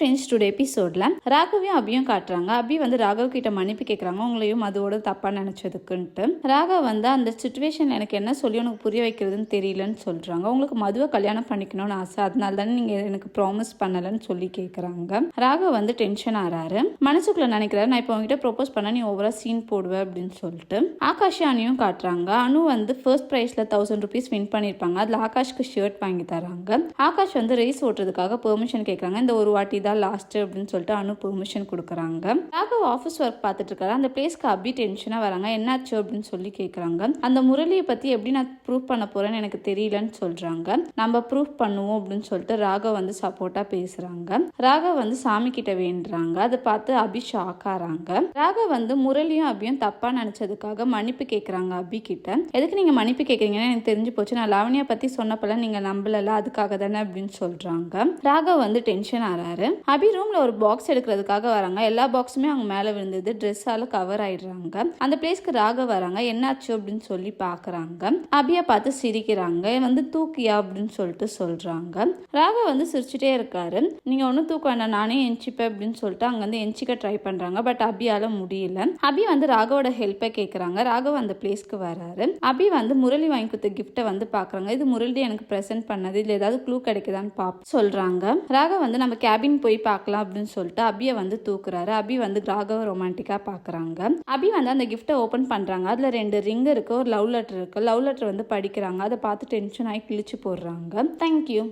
Friends today எபிசோடில் ராகவையும் அபியும் காட்டுறாங்க. அபி வந்து ராகவ் கிட்ட மன்னிப்பு கேட்குறாங்க உங்களையும் அதோட தப்பாக நினச்சதுக்குன்ட்டு. ராகவ் வந்து அந்த சுச்சுவேஷன் எனக்கு என்ன சொல்லி உனக்கு புரிய வைக்கிறதுன்னு தெரியலன்னு சொல்கிறாங்க உங்களுக்கு மதுவை கல்யாணம் பண்ணிக்கணும்னு ஆசை. அதனால தானே நீங்கள் எனக்கு ப்ராமிஸ் பண்ணலன்னு சொல்லி கேட்குறாங்க ராகவ் வந்து டென்ஷன் ஆறாரு. மனசுக்குள்ள நினைக்கிறாரு நான் இப்போ உங்ககிட்ட ப்ரோபோஸ் பண்ண நீ ஓவரா சீன் போடுவேன் அப்படின்னு சொல்லிட்டு ஆகாஷ் அணியும் காட்டுறாங்க. அனு வந்து ஃபர்ஸ்ட் ப்ரைஸில் தௌசண்ட் ருபீஸ் வின் பண்ணியிருப்பாங்க அதில் ஆகாஷ்க்கு ஷர்ட் வாங்கி தராங்க. ஆகாஷ் வந்து ரேஸ் ஓட்டுறதுக்காக பெர்மிஷன் கேட்குறாங்க இந்த ஒரு வாட்டி தான் லாஸ்ட்டு அப்படின்னு சொல்லிட்டு அனு பெர்மிஷன் கொடுக்குறாங்க. ராகவ் ஆஃபீஸ் ஒர்க் பார்த்துட்டு இருக்காரு. அந்த பிளேஸ்க்கு அபி டென்ஷனாக வராங்க. என்னாச்சு அப்படின்னு சொல்லி கேட்குறாங்க அந்த முரளியை பற்றி எப்படி நான் ப்ரூவ் பண்ண போகிறேன்னு எனக்கு தெரியலன்னு சொல்கிறாங்க நம்ம ப்ரூவ் பண்ணுவோம் அப்படின்னு சொல்லிட்டு ராகவ் வந்து சப்போர்ட்டாக பேசுகிறாங்க ராகவ் வந்து சாமி கிட்ட வேண்டுறாங்க. அதை பார்த்து அபி ஷாக் ஆகிறாங்க ராகவ் வந்து முரளியும் அபியும் தப்பாக நினச்சதுக்காக மன்னிப்பு கேட்குறாங்க அபி கிட்ட. எதுக்கு நீங்கள் மன்னிப்பு கேட்குறீங்கன்னு எனக்கு தெரிஞ்சு போச்சு. நான் லாவணியா பற்றி சொன்னப்பெல்லாம் நீங்கள் நம்பலல அதுக்காக தானே அப்படின்னு சொல்கிறாங்க ராகவ் வந்து டென்ஷன் ஆறாரு. அபி ரூம்ல ஒரு பாக்ஸ் எடுக்கிறதுக்காக வராங்க. எல்லா பாக்ஸுமே அவங்க மேல விழுந்தது. ட்ரெஸ்ஸால் கவர் ஆயிடுறாங்க. அந்த பிளேஸ்க்கு ராக வராங்க. என்னாச்சு அப்படின்னு சொல்லி பாக்குறாங்க அபியை பார்த்து சிரிக்கிறாங்க. வந்து தூக்கியா? அப்படின்னு சொல்லிட்டு சொல்றாங்க. ராக வந்து சிரிச்சுட்டே இருக்காரு. நீங்க ஒன்றும் தூக்க வேண்டாம். நானே எஞ்சிப்பேன் அப்படின்னு சொல்லிட்டு அங்க வந்து எஞ்சிக்க ட்ரை பண்றாங்க. பட் அபியால முடியல. அபி வந்து ராகவோட ஹெல்ப்பை கேட்குறாங்க ராகவ் அந்த பிளேஸ்க்கு வராரு. அபி வந்து முரளி வாங்கி கொடுத்த கிஃப்ட்டை வந்து பாக்குறாங்க இது முரளி எனக்கு ப்ரெசென்ட் பண்ணது. இல்லை ஏதாவது க்ளூ கிடைக்குதான்னு பாப் சொல்றாங்க. ராகவ் வந்து நம்ம கேபின் போய் போய் பார்க்கலாம் அப்படின்னு சொல்லிட்டு அபியை வந்து தூக்குறாரு. அபி வந்து ராகவ ரொமான்டிக்காக பார்க்குறாங்க. அபி வந்து அந்த கிஃப்ட்டை ஓப்பன் பண்ணுறாங்க அதில் ரெண்டு ரிங் இருக்குது ஒரு லவ் லெட்டர் இருக்குது லவ் லெட்டர் வந்து படிக்கிறாங்க. அதை பார்த்து டென்ஷன் ஆகி கிழிச்சு போடுறாங்க. தேங்க்யூ